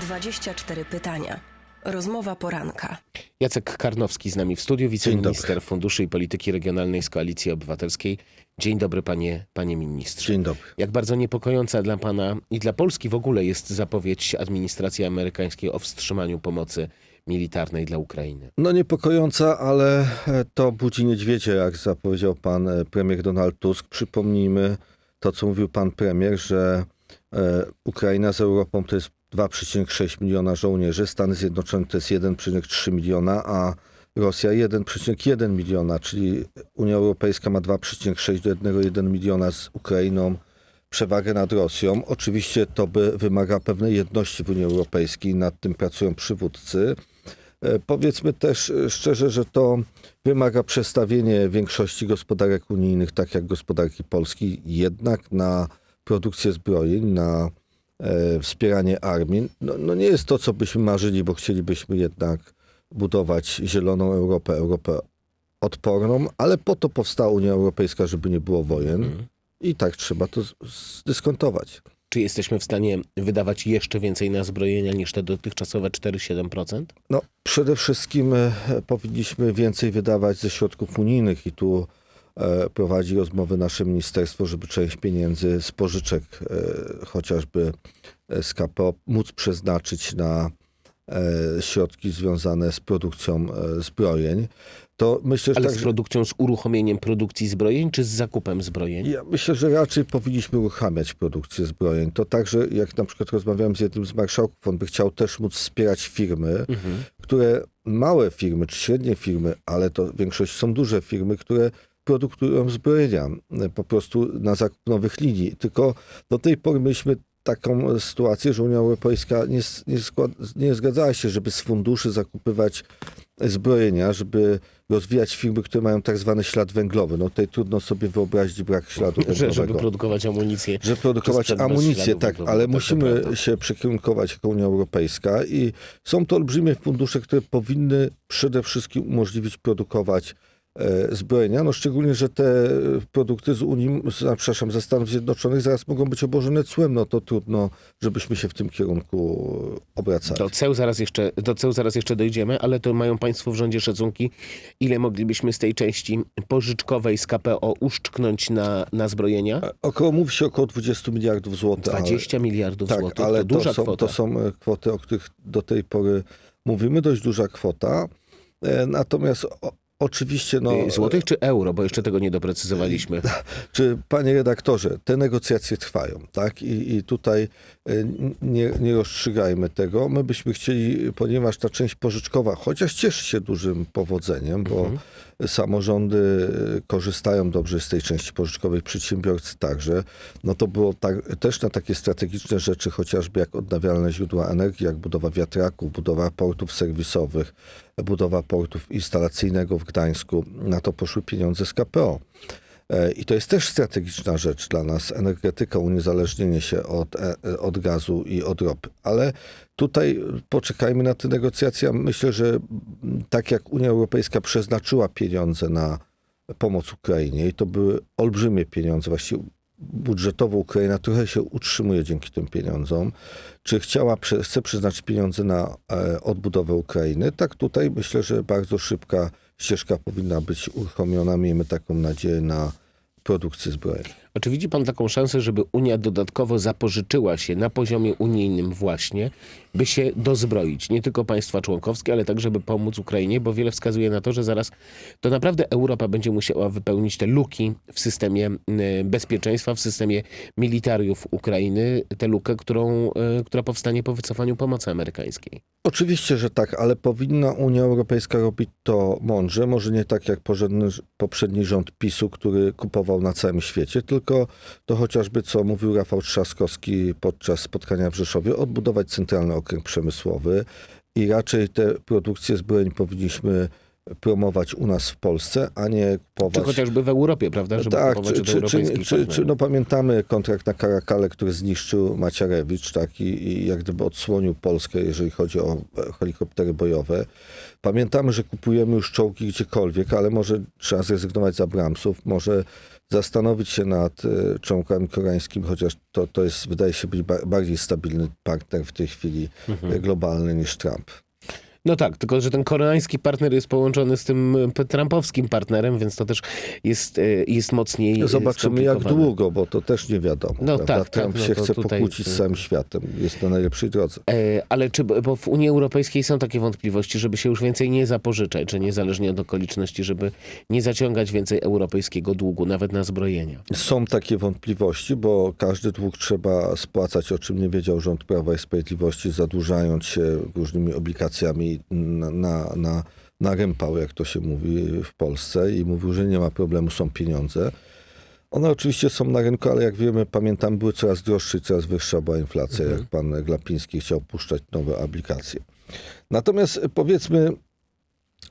24 pytania. Rozmowa poranka. Jacek Karnowski z nami w studiu, wiceminister Funduszy i Polityki Regionalnej z Koalicji Obywatelskiej. Dzień dobry, panie, panie ministrze. Dzień dobry. Jak bardzo niepokojąca dla pana i dla Polski w ogóle jest zapowiedź administracji amerykańskiej o wstrzymaniu pomocy militarnej dla Ukrainy? No niepokojąca, ale e, to budzi niedźwiedzie, jak zapowiedział pan e, premier Donald Tusk. Przypomnijmy to, co mówił pan premier, że e, Ukraina z Europą to jest 2,6 miliona żołnierzy, Stany Zjednoczone to jest 1,3 miliona, a Rosja 1,1 miliona, czyli Unia Europejska ma 2,6 do 1,1 miliona z Ukrainą przewagę nad Rosją. Oczywiście to by wymaga pewnej jedności w Unii Europejskiej, nad tym pracują przywódcy. E, Powiedzmy też e, szczerze, że to wymaga przestawienia większości gospodarek unijnych, tak jak gospodarki Polski, jednak na produkcję zbrojeń, na wspieranie armii. No, no nie jest to, co byśmy marzyli, bo chcielibyśmy jednak budować zieloną Europę, Europę odporną, ale po to powstała Unia Europejska, żeby nie było wojen. I tak trzeba to zdyskontować. Czy jesteśmy w stanie wydawać jeszcze więcej na zbrojenia niż te dotychczasowe 4-7%? No, przede wszystkim e, powinniśmy więcej wydawać ze środków unijnych i tu e, prowadzi rozmowy nasze ministerstwo, żeby część pieniędzy z pożyczek, e, chociażby e, z KPO, móc przeznaczyć na e, środki związane z produkcją e, zbrojeń. To myślę, że Ale tak, z produkcją, z uruchomieniem produkcji zbrojeń, czy z zakupem zbrojeń? Ja myślę, że raczej powinniśmy uruchamiać produkcję zbrojeń. To także, jak na przykład rozmawiałem z jednym z marszałków, on by chciał też móc wspierać firmy, Mhm. które, małe firmy czy średnie firmy, ale to większość są duże firmy, które produkują zbrojenia e, po prostu na zakup nowych linii. Tylko do tej pory mieliśmy taką sytuację, że Unia Europejska nie, nie, skład, nie zgadzała się, żeby z funduszy zakupywać zbrojenia, żeby rozwijać firmy, które mają tak zwany ślad węglowy. No tutaj trudno sobie wyobrazić brak śladu Że, węglowego. żeby produkować amunicję. Że produkować amunicję, tak, węglowego, ale tak, to musimy prawda. się przekierunkować jako Unia Europejska i są to olbrzymie fundusze, które powinny przede wszystkim umożliwić produkować zbrojenia, no szczególnie, że te produkty z Unii, z, przepraszam, ze Stanów Zjednoczonych zaraz mogą być obłożone cłem, no to trudno, żebyśmy się w tym kierunku obracali. Do ceł, zaraz jeszcze, do ceł zaraz jeszcze dojdziemy, ale to mają Państwo w rządzie szacunki, ile moglibyśmy z tej części pożyczkowej z KPO uszczknąć na, na zbrojenia? Około, mówi się około 20 miliardów złotych. ale- 20 miliardów Tak, złotych, ale to duża są, kwota. to są e, kwoty, o których do tej pory mówimy, dość duża kwota. E, Natomiast oczywiście, no, Y, Złotych czy euro, bo jeszcze tego nie doprecyzowaliśmy. czy panie redaktorze, te negocjacje trwają, tak? I, i tutaj e, nie, nie rozstrzygajmy tego. My byśmy chcieli, ponieważ ta część pożyczkowa, chociaż cieszy się dużym powodzeniem, bo samorządy e, korzystają dobrze z tej części pożyczkowej, przedsiębiorcy także, no to było tak, też na takie strategiczne rzeczy, chociażby jak odnawialne źródła energii, jak budowa wiatraków, budowa portów serwisowych, budowa portów instalacyjnego w Gdańsku, na to poszły pieniądze z KPO. E, I to jest też strategiczna rzecz dla nas, energetyka, uniezależnienie się od, e, od gazu i od ropy. Ale tutaj poczekajmy na te negocjacje. Myślę, że tak jak Unia Europejska przeznaczyła pieniądze na pomoc Ukrainie i to były olbrzymie pieniądze, właściwie budżetowo Ukraina trochę się utrzymuje dzięki tym pieniądzom. Czy chciała, chce przeznaczyć pieniądze na e, odbudowę Ukrainy? Tak tutaj myślę, że bardzo szybka ścieżka powinna być uruchomiona. Miejmy taką nadzieję na produkcję zbrojeń. Czy widzi pan taką szansę, żeby Unia dodatkowo zapożyczyła się na poziomie unijnym właśnie, by się dozbroić? Nie tylko państwa członkowskie, ale także by pomóc Ukrainie, bo wiele wskazuje na to, że zaraz to naprawdę Europa będzie musiała wypełnić te luki w systemie y, bezpieczeństwa, w systemie militariów Ukrainy, tę lukę, którą, y, która powstanie po wycofaniu pomocy amerykańskiej. Oczywiście, że tak, ale powinna Unia Europejska robić to mądrze. Może nie tak jak poprzedni rząd PiSu, który kupował na całym świecie, tylko to chociażby, co mówił Rafał Trzaskowski podczas spotkania w Rzeszowie, odbudować centralny okręg przemysłowy i raczej te produkcje zbrojeń powinniśmy promować u nas w Polsce, a nie Czy kupować... chociażby w Europie, prawda? Żeby tak, kupować czy, czy, czy, czy, czy, no pamiętamy kontrakt na Karakale, który zniszczył Macierewicz, tak, i, i jak gdyby odsłonił Polskę, jeżeli chodzi o helikoptery bojowe. Pamiętamy, że kupujemy już czołgi gdziekolwiek, ale może trzeba zrezygnować z Abramsów, może zastanowić się nad e, członkami koreańskimi, chociaż to, to jest, wydaje się być ba- bardziej stabilny partner w tej chwili Mhm. e, globalny niż Trump. No tak, tylko że ten koreański partner jest połączony z tym e, trumpowskim partnerem, więc to też jest, e, jest mocniej e, Zobaczymy jak długo, bo to też nie wiadomo. No prawda? tak, tak, Trump no się chce tutaj- pokłócić z całym światem. Jest na najlepszej drodze. Ale czy, bo w Unii Europejskiej są takie wątpliwości, żeby się już więcej nie zapożyczać, czy niezależnie od okoliczności, żeby nie zaciągać więcej europejskiego długu, nawet na zbrojenia? Są takie wątpliwości, bo każdy dług trzeba spłacać, o czym nie wiedział rząd Prawa i Sprawiedliwości, zadłużając się różnymi obligacjami na, na, na, na rympał, jak to się mówi w Polsce i mówił, że nie ma problemu, są pieniądze. One oczywiście są na rynku, ale jak wiemy, pamiętam, były coraz droższe i coraz wyższa była inflacja, jak pan Glapiński chciał puszczać nowe obligacje. Natomiast e, powiedzmy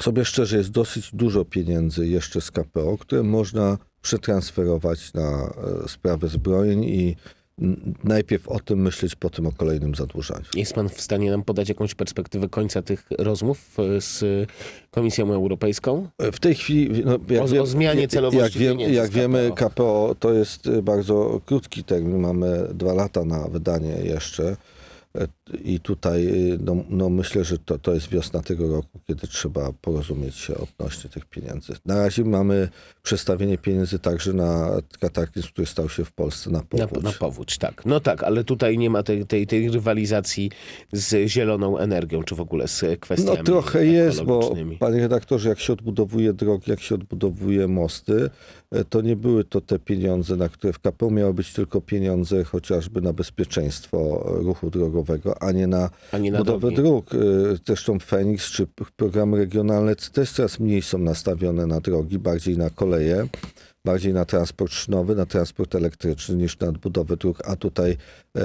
sobie szczerze, jest dosyć dużo pieniędzy jeszcze z KPO, które można przetransferować na e, sprawę zbrojeń i najpierw o tym myśleć, potem o kolejnym zadłużaniu. Jest pan w stanie nam podać jakąś perspektywę końca tych rozmów e, z Komisją Europejską? W tej chwili... No, jak O- o wiem- zmianie jak- celowości Jak, wiem, jak wiemy, KPO. To jest bardzo krótki termin. Mamy dwa lata na wydanie jeszcze. I tutaj y, no, no myślę, że to, to jest wiosna tego roku, kiedy trzeba porozumieć się odnośnie tych pieniędzy. Na razie mamy przestawienie pieniędzy także na kataklizm, który stał się w Polsce na Na, powódź. na powódź, tak. No tak, ale tutaj nie ma tej, tej, tej rywalizacji z zieloną energią, czy w ogóle z kwestiami No trochę jest, bo panie redaktorze, jak się odbudowuje drogi, jak się odbudowuje mosty, e, to nie były to te pieniądze, na które w KPO miały być tylko pieniądze chociażby na bezpieczeństwo ruchu drogowego, a nie na A nie na budowę drogi. dróg. Zresztą Feniks czy programy regionalne też coraz mniej są nastawione na drogi, bardziej na koleje. Bardziej na transport szynowy, na transport elektryczny niż na odbudowę dróg, a tutaj e,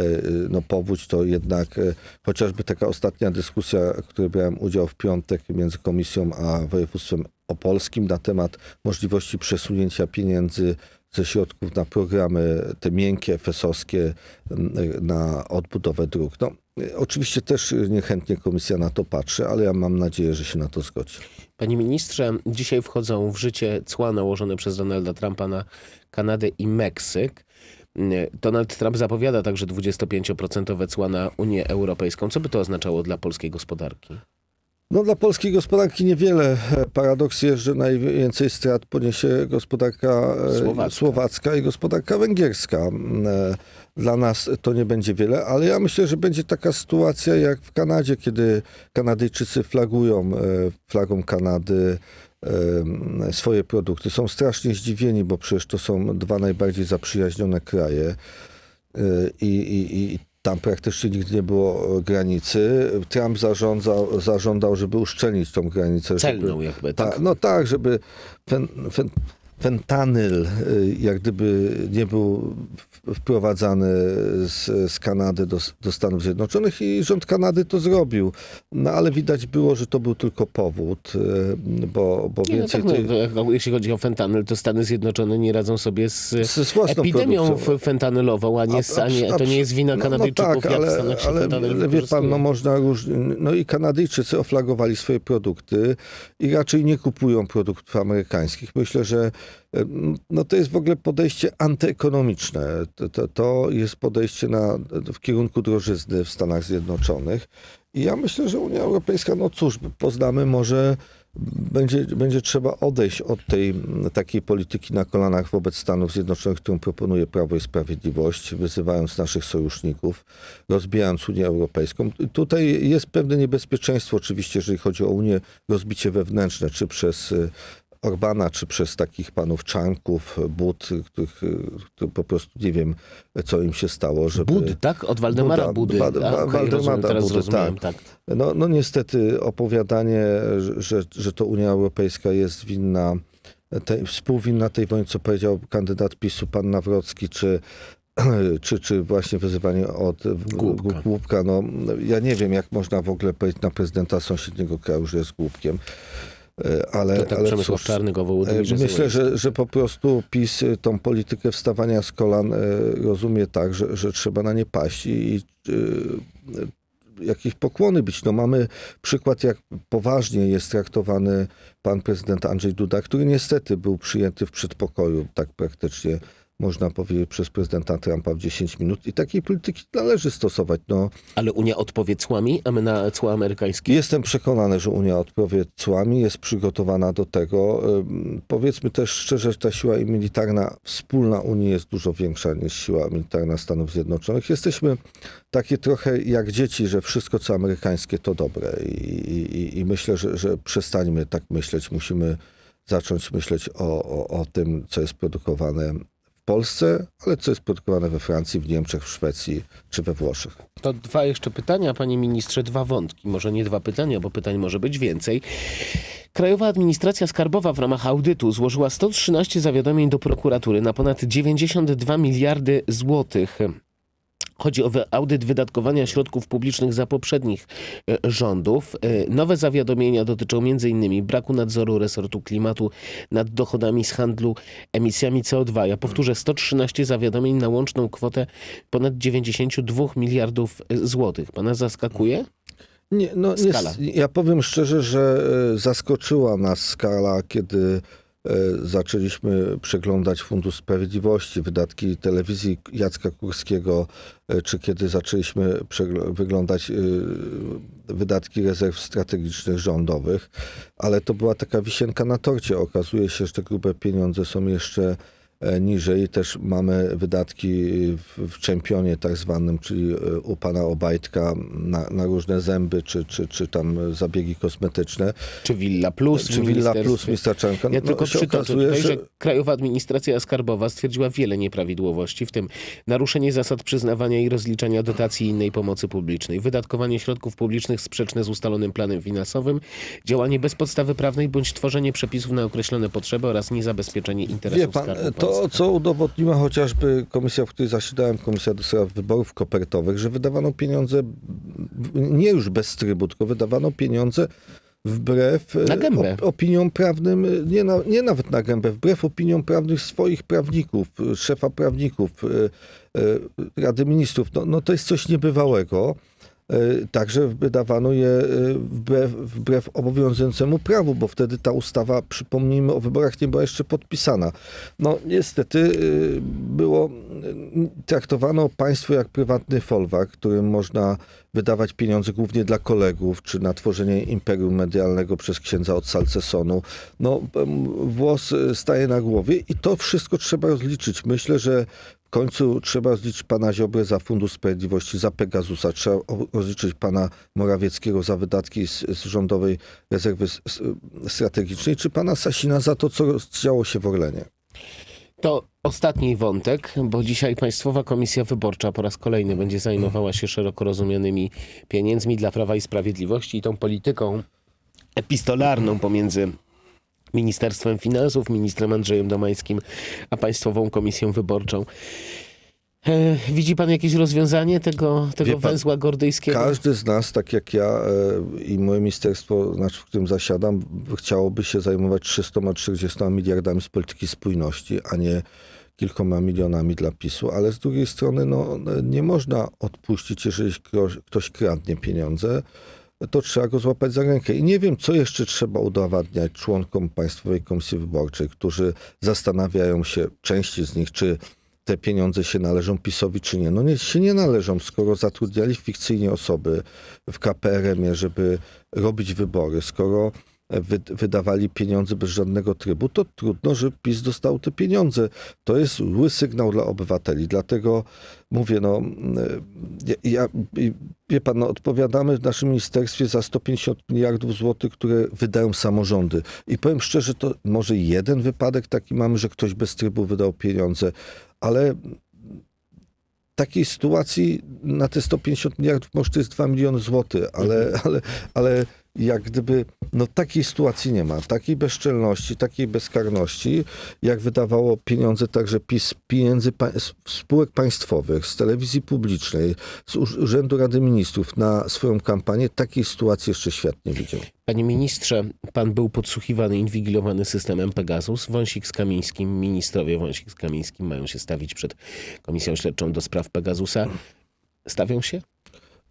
no, powódź to jednak e, chociażby taka ostatnia dyskusja, w której brałem udział w piątek między komisją a województwem opolskim na temat możliwości przesunięcia pieniędzy ze środków na programy te miękkie, fesowskie na odbudowę dróg. No, oczywiście też niechętnie komisja na to patrzy, ale ja mam nadzieję, że się na to zgodzi. Panie ministrze, dzisiaj wchodzą w życie cła nałożone przez Donalda Trumpa na Kanadę i Meksyk. Donald Trump zapowiada także 25% cła na Unię Europejską. Co by to oznaczało dla polskiej gospodarki? No dla polskiej gospodarki niewiele. Paradoks jest, że najwięcej strat poniesie gospodarka e, Słowacka. słowacka i gospodarka węgierska. E, Dla nas to nie będzie wiele, ale ja myślę, że będzie taka sytuacja jak w Kanadzie, kiedy Kanadyjczycy flagują e, flagą Kanady swoje produkty. Są strasznie zdziwieni, bo przecież to są dwa najbardziej zaprzyjaźnione kraje. I, i, i tam praktycznie nigdy nie było e, granicy. Trump zarządzał, zażądał, żeby uszczelnić tą granicę. Celną żeby, jakby, ta, tak? No tak, żeby fen, fen, fentanyl y, jak gdyby nie był wprowadzany z, z Kanady do, do Stanów Zjednoczonych i rząd Kanady to zrobił. No ale widać było, że to był tylko powód, y, bo, bo Nie, no więcej tak, no, tej... jak- jeśli chodzi o fentanyl, to Stany Zjednoczone nie radzą sobie z, Z- epidemią produkcją. fentanylową, a nie, z, a nie, to nie jest wina No- Kanadyjczyków, no tak, ale, ale, ale wie pan, no można różnie, no i Kanadyjczycy oflagowali swoje produkty i raczej nie kupują produktów amerykańskich. Myślę, że no to jest w ogóle podejście antyekonomiczne. To, to, to jest podejście na, w kierunku drożyzny w Stanach Zjednoczonych. I ja myślę, że Unia Europejska, no cóż, poznamy, może będzie, będzie trzeba odejść od tej takiej polityki na kolanach wobec Stanów Zjednoczonych, którą proponuje Prawo i Sprawiedliwość, wyzywając naszych sojuszników, rozbijając Unię Europejską. Tutaj jest pewne niebezpieczeństwo oczywiście, jeżeli chodzi o Unię, rozbicie wewnętrzne, czy przez Orbana, czy przez takich panów Czanków, Bud, których y, po prostu nie wiem, co im się stało, żeby... Bud, tak? Od Waldemara Buda, Budy. Wa- okej, Waldemara rozumiem, Budy, zrozumiałem, tak. No, no niestety opowiadanie, że- że, to Unia Europejska jest winna, tej, współwinna tej wojnie, co powiedział kandydat PiSu, pan Nawrocki, czy, czy, czy właśnie wyzywanie od Głupka. głupka. No, ja nie wiem, jak można w ogóle powiedzieć na prezydenta sąsiedniego kraju, że jest głupkiem. E, Ale, To tak ale Przemysław cóż, Czarny go E, Myślę, że, że po prostu PiS y, tą politykę wstawania z kolan e, rozumie tak, że, że trzeba na nie paść i, i jakieś pokłony bić. No mamy przykład, jak poważnie jest traktowany pan prezydent Andrzej Duda, który niestety był przyjęty w przedpokoju, tak praktycznie można powiedzieć, przez prezydenta Trumpa w 10 minut. I takiej polityki należy stosować. No, Ale Unia odpowie cłami, a my na cła amerykańskie. Jestem przekonany, że Unia odpowie cłami, jest przygotowana do tego. Powiedzmy też szczerze, że ta siła militarna wspólna Unii jest dużo większa niż siła militarna Stanów Zjednoczonych. Jesteśmy takie trochę jak dzieci, że wszystko co amerykańskie to dobre i, i, i myślę, że, że przestańmy tak myśleć. Musimy zacząć myśleć o, o, o tym, co jest produkowane Polsce, ale co jest produkowane we Francji, w Niemczech, w Szwecji czy we Włoszech. To dwa jeszcze pytania, panie ministrze, dwa wątki. Może nie dwa pytania, bo pytań może być więcej. Krajowa Administracja Skarbowa w ramach audytu złożyła 113 zawiadomień do prokuratury na ponad 92 miliardy złotych. Chodzi o audyt wydatkowania środków publicznych za poprzednich e, rządów. E, Nowe zawiadomienia dotyczą m.in. braku nadzoru resortu klimatu nad dochodami z handlu emisjami CO2. Ja powtórzę, 113 zawiadomień na łączną kwotę ponad 92 miliardów e, złotych. Pana zaskakuje? Nie, no, nie, Skala. ja powiem szczerze, że zaskoczyła nas skala, kiedy zaczęliśmy przeglądać Fundusz Sprawiedliwości, wydatki telewizji Jacka Kurskiego, e, czy kiedy zaczęliśmy wyglądać e, wydatki rezerw strategicznych rządowych, ale to była taka wisienka na torcie. Okazuje się, że te grube pieniądze są jeszcze e, niżej. Też mamy wydatki w, czempionie tak zwanym, czyli e, u pana Obajtka na, na różne zęby, czy, czy, czy tam zabiegi kosmetyczne. Czy Villa Plus? czy Villa Plus ministerstwie? Mr. Czanka. Ja tylko się przytoczę okazuje, tutaj, że... że Krajowa Administracja Skarbowa stwierdziła wiele nieprawidłowości, w tym naruszenie zasad przyznawania i rozliczania dotacji i innej pomocy publicznej, wydatkowanie środków publicznych sprzeczne z ustalonym planem finansowym, działanie bez podstawy prawnej bądź tworzenie przepisów na określone potrzeby oraz niezabezpieczenie interesów Wie pan, Skarbu to Co udowodniła chociażby komisja, w której zasiadałem, komisja do spraw wyborów kopertowych, że wydawano pieniądze nie już bez trybu, tylko wydawano pieniądze wbrew e, op- opiniom prawnym, nie, na, nie nawet na gębę, wbrew opiniom prawnych swoich prawników, e, szefa prawników, e, Rady Ministrów. No, no to jest coś niebywałego. E, Także wydawano je e, wbrew, wbrew obowiązującemu prawu, bo wtedy ta ustawa, przypomnijmy, o wyborach nie była jeszcze podpisana. No niestety e, było, traktowano państwo jak prywatny folwark, którym można wydawać pieniądze głównie dla kolegów, czy na tworzenie imperium medialnego przez księdza od Salcesonu. No włos staje na głowie i to wszystko trzeba rozliczyć. Myślę, że końcu trzeba rozliczyć pana Ziobrę za Fundusz Sprawiedliwości, za Pegasusa. Trzeba rozliczyć pana Morawieckiego za wydatki z, z Rządowej Rezerwy Strategicznej, czy pana Sasina za to, co działo się w Orlenie. To ostatni wątek, bo dzisiaj Państwowa Komisja Wyborcza po raz kolejny będzie zajmowała się szeroko rozumianymi pieniędzmi dla Prawa i Sprawiedliwości i tą polityką epistolarną pomiędzy Ministerstwem Finansów, ministrem Andrzejem Domańskim, a Państwową Komisją Wyborczą. E, widzi Pan jakieś rozwiązanie tego, tego Wie pan, węzła gordyjskiego? Każdy z nas, tak jak ja e, i moje ministerstwo, znaczy w którym zasiadam, chciałoby się zajmować 340 miliardami z polityki spójności, a nie kilkoma milionami dla PiSu, ale z drugiej strony no, nie można odpuścić, jeżeli ktoś, ktoś kradnie pieniądze, to trzeba go złapać za rękę. I nie wiem, co jeszcze trzeba udowadniać członkom Państwowej Komisji Wyborczej, którzy zastanawiają się, części z nich, czy te pieniądze się należą PiSowi, czy nie. No nie, się nie należą, skoro zatrudniali fikcyjnie osoby w KPRM-ie, żeby robić wybory, skoro wydawali pieniądze bez żadnego trybu, to trudno, że PiS dostał te pieniądze. To jest zły sygnał dla obywateli. Dlatego mówię, no, ja, ja, wie pan, no, odpowiadamy w naszym ministerstwie za 150 miliardów złotych, które wydają samorządy. I powiem szczerze, to może jeden wypadek taki mamy, że ktoś bez trybu wydał pieniądze, ale takiej sytuacji na te 150 miliardów może to jest 2 miliony złotych, ale, ale, ale jak gdyby no takiej sytuacji nie ma, takiej bezczelności, takiej bezkarności, jak wydawało pieniądze także PiS pieniędzy pa- spółek państwowych, z telewizji publicznej, z Urz- Urzędu Rady Ministrów na swoją kampanię, takiej sytuacji jeszcze świat nie widział. Panie ministrze, pan był podsłuchiwany, inwigilowany systemem Pegasus. Wąsik z Kamińskim, ministrowie Wąsik z Kamińskim mają się stawić przed Komisją Śledczą do spraw Pegasusa. Stawią się?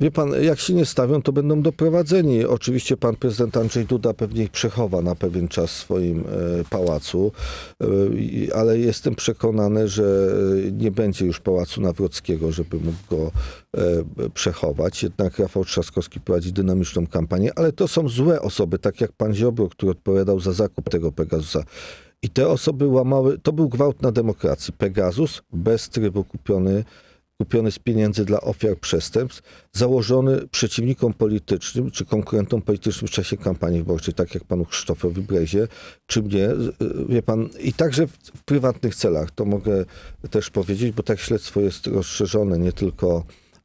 Wie pan, jak się nie stawią, to będą doprowadzeni. Oczywiście pan prezydent Andrzej Duda pewnie ich przechowa na pewien czas w swoim e, pałacu, e, ale jestem przekonany, że nie będzie już pałacu Nawrockiego, żeby mógł go e, przechować. Jednak Rafał Trzaskowski prowadzi dynamiczną kampanię, ale to są złe osoby, tak jak pan Ziobro, który odpowiadał za zakup tego Pegasusa. I te osoby łamały, to był gwałt na demokracji. Pegasus bez trybu kupiony kupiony z pieniędzy dla ofiar przestępstw, założony przeciwnikom politycznym czy konkurentom politycznym w czasie kampanii wyborczej, tak jak panu Krzysztofowi Brezie, czy mnie, z- wie pan, i także w, w prywatnych celach, to mogę też powiedzieć, bo tak śledztwo jest rozszerzone nie tylko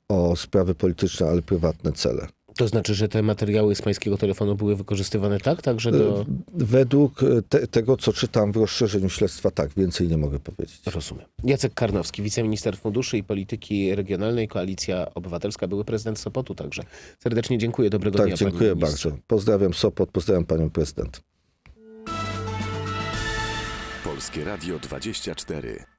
o sprawy polityczne, ale prywatne cele. To znaczy, że te materiały z pańskiego telefonu były wykorzystywane tak, także do... Według e, te, tego, co czytam w rozszerzeniu śledztwa, tak, więcej nie mogę powiedzieć. Rozumiem. Jacek Karnowski, wiceminister funduszy i polityki regionalnej, Koalicja Obywatelska, były prezydent Sopotu także. Serdecznie dziękuję, dobrego Tak, dnia. dziękuję panie ministrze. bardzo. Pozdrawiam Sopot, pozdrawiam panią prezydent. Polskie Radio 24.